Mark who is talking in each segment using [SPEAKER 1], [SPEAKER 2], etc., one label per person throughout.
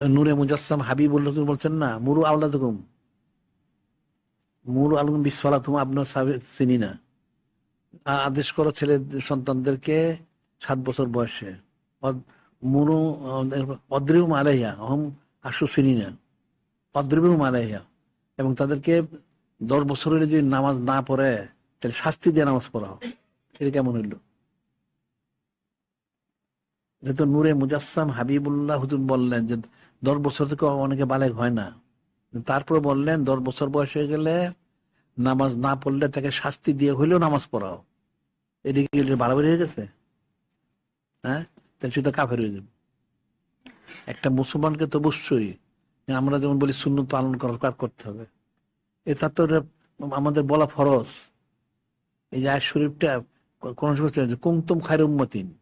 [SPEAKER 1] নূরে মুজাসসাম হাবিবুল্লাহ বলছেন না, মুরু আল্লাহ তুকুম মুরু আলম বিসফালা তুমি আপনার চিনি না। আদেশ করো ছেলে সন্তানদেরকে সাত বছর বয়সে। মুরু অদ্রিবুম আলাইয়া অহম আশু চিনি না। অদ্রিবুম আলাইয়া এবং তাদেরকে দশ বছর হলে যদি নামাজ না পড়ে, তাহলে শাস্তি দিয়ে নামাজ পড়াও। এটা কেমন হইল? এটা তো নূরে মুজাসসাম হাবিবুল্লাহ হুজুর বললেন যে দশ বছর থেকে অনেকে বালেক হয় না। তারপর বললেন, দশ বছর বয়স হয়ে গেলে নামাজ না পড়লে তাকে শাস্তি দিয়ে হইলেও নামাজ পড়াও। এদিকে বাড়াবাড়ি হয়ে গেছে? হ্যাঁ? তাহলে সেটা কাফের হয়ে যাবে। একটা মুসলমানকে তো অবশ্যই আমরা যেমন বলি শূন্য পালন করার করতে হবে। এটা তো আমাদের বলা ফরজ। এই যে আয় শরীফটা কোন কুমতুম খায়ের উম্মতিন,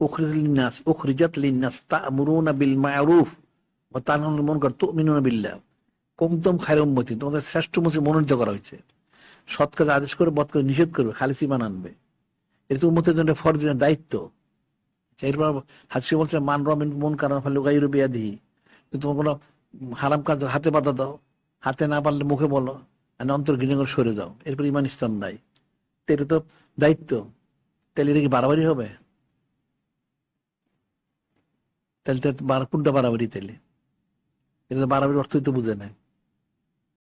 [SPEAKER 1] উখরিজ লিন্নাস, উখরিজাত লিন্নাস তা'মুরুনা বিল মা'রুফ। ওয়া তানহাউনা আনিল মুনকার তু'মিনুনা বিল্লাহ। কুমতুম খায়ের উম্মতিন। তোমাদের শ্রেষ্ঠ মুসলিম মনোনীত করা হয়েছে। সৎ কাজ আদেশ করে, বদ কাজ নিষেধ করবে, খালিস ইমান আনবে এটা তো উম্মতের জন্য ফরজ দায়িত্ব। এরপর হাসি বলছে, মান রমিন মন কারণ ফলে গাইরু তোমার কোনো হারাম কাজ হাতে বাধা দাও। হাতে না পারলে মুখে বলো, আর অন্তর ঘৃণা করে সরে যাও। এরপর ইমান ইসলাম নাই। তো এটা তো দায়িত্ব। তাহলে এটা কি বাড়াবাড়ি হবে? তাহলে তো কোনটা বাড়াবাড়ি তাহলে? এটা বাড়াবাড়ি অর্থই তো বুঝে নেয়।